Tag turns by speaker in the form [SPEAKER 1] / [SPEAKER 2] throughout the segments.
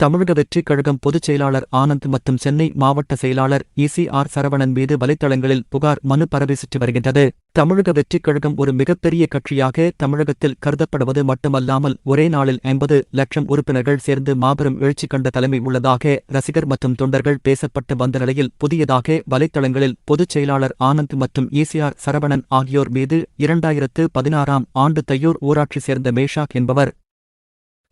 [SPEAKER 1] தமிழக வெற்றிக் கழகம் பொதுச் செயலாளர் ஆனந்த் மற்றும் சென்னை மாவட்ட செயலாளர் இசிஆர் சரவணன் மீது வலைத்தளங்களில் புகார் மனு பரவிசிட்டு வருகின்றது. தமிழக வெற்றிக் கழகம் ஒரு மிகப்பெரிய கட்சியாக தமிழகத்தில் கருதப்படுவது மட்டுமல்லாமல் ஒரே நாளில் ஐம்பது லட்சம் உறுப்பினர்கள் சேர்ந்து மாபெரும் எழுச்சி கண்ட தலைமை உள்ளதாக ரசிகர் மற்றும் தொண்டர்கள் பேசப்பட்டு வந்த நிலையில் புதியதாக வலைத்தளங்களில் பொதுச் செயலாளர் ஆனந்த் மற்றும் இசிஆர் சரவணன் ஆகியோர் மீது இரண்டாயிரத்து பதினாறாம் ஆண்டு தையூர் ஊராட்சி சேர்ந்த மேஷாக் என்பவர்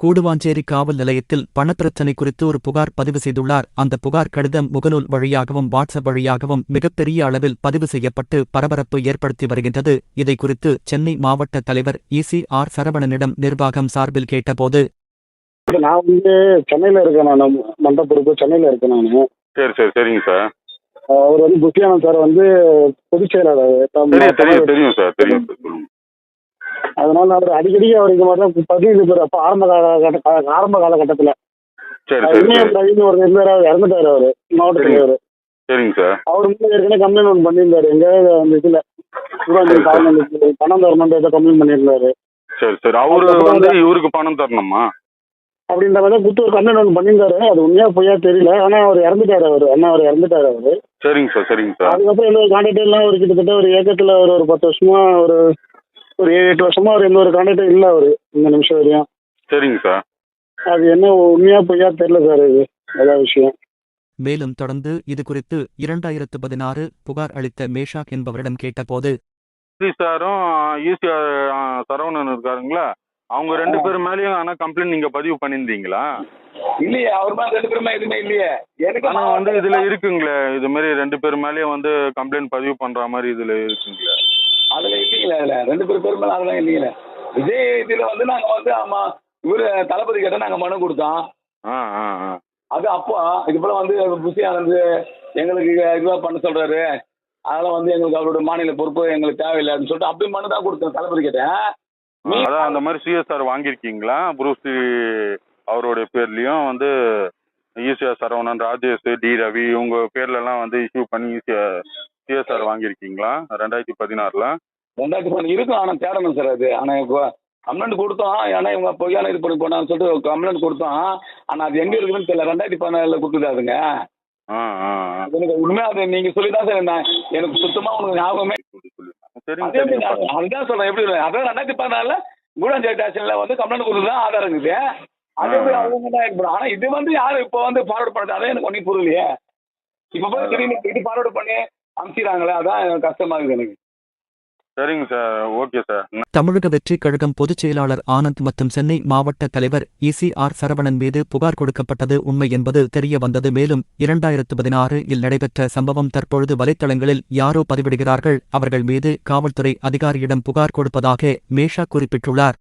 [SPEAKER 1] கூடுவாஞ்சேரி காவல் நிலையத்தில் பணப்பிரச்சினை குறித்து ஒரு புகார் பதிவு செய்துள்ளார். அந்த புகார் கடிதம் முகநூல் வழியாகவும் வாட்ஸ்அப் வழியாகவும் மிகப்பெரிய அளவில் பதிவு செய்யப்பட்டு பரபரப்பு ஏற்படுத்தி வருகின்றது. இதை குறித்து சென்னை மாவட்ட தலைவர் இசி ஆர் சரவணனிடம் நிர்வாகம் சார்பில் கேட்டபோது
[SPEAKER 2] நான் வந்து சென்னையில் இருக்கேன் நான். மண்ட பொறுப்பு சென்னையில் இருக்கேன் நான்.
[SPEAKER 3] சரி சரி சரிங்க சார்.
[SPEAKER 2] அவர் வந்து புத்தியானந்த் சார் வந்து பொதுச் செயலாளர்.
[SPEAKER 3] தெரியும் சார் தெரியும் சார்
[SPEAKER 2] அதனால அவர் அடிக்கடி அவர் இது மாதிரி தான் பதிவு இருப்பார் அப்போ ஆரம்ப கால ஆரம்ப காலகட்டத்தில்.
[SPEAKER 3] சரி
[SPEAKER 2] ரவின்னு ஒரு இருந்தார் அவர் இறந்துட்டார் அவர் மாவட்ட. தலைவர்
[SPEAKER 3] சரிங்க சார்.
[SPEAKER 2] அவர் வந்து ஏற்கனவே கம்ப்ளைண்ட் ஒன்று பண்ணியிருந்தாரு. எங்க அந்த இதில் பணம் தரணுன்ற ஏதோ கம்ப்ளைண்ட் பண்ணியிருந்தாரு.
[SPEAKER 3] சரி சரி. அவரு வந்து இவருக்கு பணம் தரணுமா?
[SPEAKER 2] அப்படின்ற மாதிரி குத்து ஒரு கம்ப்ளைண்ட் ஒன்று பண்ணியிருந்தாரு. அது உண்மையா பொய்யா தெரியல. ஆனால் அவர் இறந்துட்டாரு அவர். அண்ணா அவர் இறந்துட்டாரு அவர்.
[SPEAKER 3] சரிங்க சார் சரிங்க சார்.
[SPEAKER 2] அதுக்கப்புறம் எந்த ஒரு கான்டாக்டும் இல்லை ஒரு கிட்டத்தட்ட ஒரு ஏக்கத்தில் ஒரு ஒரு பத்து வருஷமா ஒரு ஒரு ஏழு எட்டு வருஷமா அவர் எந்த ஒரு கான்டாக்டும் இல்லை அவர் இந்த நிமிஷம் வரையும்.
[SPEAKER 3] சரிங்க சார்.
[SPEAKER 2] அது என்ன உண்மையா பொய்யா தெரியல சார் இது அதான் விஷயம்.
[SPEAKER 1] மேலும் தொடர்ந்து இது குறித்து இரண்டாயிரத்து பதினாறு புகார் அளித்த மேஷாக் என்பவரிடம் கேட்டபோது
[SPEAKER 3] சி சாரும் ஈசிஆர் சரவணன் இருக்காருங்களா? அவங்க ரெண்டு பேர் மேலேயும் ஆனால் கம்ப்ளைண்ட் நீங்க பதிவு பண்ணியிருந்தீங்களா?
[SPEAKER 4] இல்லையே அவர் மேல ரெண்டு பேருமே எதுவுமே இல்லையே. எனக்கு
[SPEAKER 3] ஆனா வந்து இதுல இருக்குங்களே இது மாதிரி ரெண்டு பேர் மேலேயும் வந்து கம்ப்ளைண்ட் பதிவு பண்ற மாதிரி இதுல இருக்குங்களே.
[SPEAKER 4] அதுல இல்லைங்களே அதுல ரெண்டு பேர் பேர் மேல அதெல்லாம் இல்லைங்களே விஜய் இதுல வந்து நாங்க வந்து ஆமா இவரு தளபதி கிட்ட நாங்க மனு கொடுத்தோம்.
[SPEAKER 3] ஆ ஆ ஆ.
[SPEAKER 4] அது அப்போ இது போல வந்து ஆனந்த் எங்களுக்கு இதுவா பண்ண சொல்றாரு. அதெல்லாம் வந்து எங்களுக்கு அவரோட மாநில பொறுப்பு எங்களுக்கு தேவையில்லை அப்படின்னு சொல்லிட்டு அப்படி மனு தான் கொடுத்தோம் தளபதி கிட்ட.
[SPEAKER 3] ஆ, அதான் அந்த மாதிரி சிஎஸ்ஆர் வாங்கியிருக்கீங்களா? புரூசி அவருடைய பேர்லயும் வந்து ஈசிஆர் சரவணன் ராஜேஷ் டி ரவி இவங்க பேர்ல எல்லாம் வந்து இஷ்யூ பண்ணி ஈசிஆர் சிஎஸ்ஆர் வாங்கியிருக்கீங்களா? ரெண்டாயிரத்தி பதினாறுல?
[SPEAKER 4] ரெண்டாயிரத்தி பதினஞ்சு இருக்கும். ஆனா தேடணும் சார் அது. ஆனா இப்போ கம்ப்ளைண்ட் கொடுத்தோம். ஏன்னா இவங்க பொய்யான இது பண்ணி போனான்னு சொல்லிட்டு கம்ப்ளைண்ட் கொடுத்தோம். ஆனா அது எங்க இருக்குன்னு தெரியல. ரெண்டாயிரத்தி
[SPEAKER 3] ஆ ஆ ஆ.
[SPEAKER 4] எனக்கு உண்மையா அது நீங்க சொல்லி தான் சார் நான் எனக்கு சுத்தமா உனக்கு ஞாபகமே அதுதான் சொல்றேன். எப்படி? அதான் ரெண்டாயிரத்தி பதினாலுல கூடாஞ்சேரி ஸ்டேஷன்ல வந்து கம்ப்ளைண்ட் கொடுத்து தான் ஆதாரம் இருக்குது. அது
[SPEAKER 3] ஆ.
[SPEAKER 4] அவங்க தான் ஆனா இது வந்து யாரு இப்போ வந்து ஃபார்வர்ட் பண்ணுறது அதான் எனக்கு ஒன்றும் புரியலையே. இப்போ போய் திடீர்னு இது ஃபார்வர்ட் பண்ணி அனுப்பிச்சிடுறாங்களே அதான் கஷ்டமா இருக்குது எனக்கு.
[SPEAKER 3] சரிங்க சார் ஓகே சார்.
[SPEAKER 1] தமிழக வெற்றிக் கழகம் பொதுச் செயலாளர் ஆனந்த் மற்றும் சென்னை மாவட்ட தலைவர் இசி ஆர் சரவணன் மீது புகார் கொடுக்கப்பட்டது உண்மை என்பது தெரிய வந்தது. மேலும் இரண்டாயிரத்து பதினாறு இல் நடைபெற்ற சம்பவம் தற்பொழுது வலைத்தளங்களில் யாரோ பதிவிடுகிறார்கள். அவர்கள் மீது காவல்துறை அதிகாரியிடம் புகார் கொடுப்பதாக மேஷா குறிப்பிட்டுள்ளார்.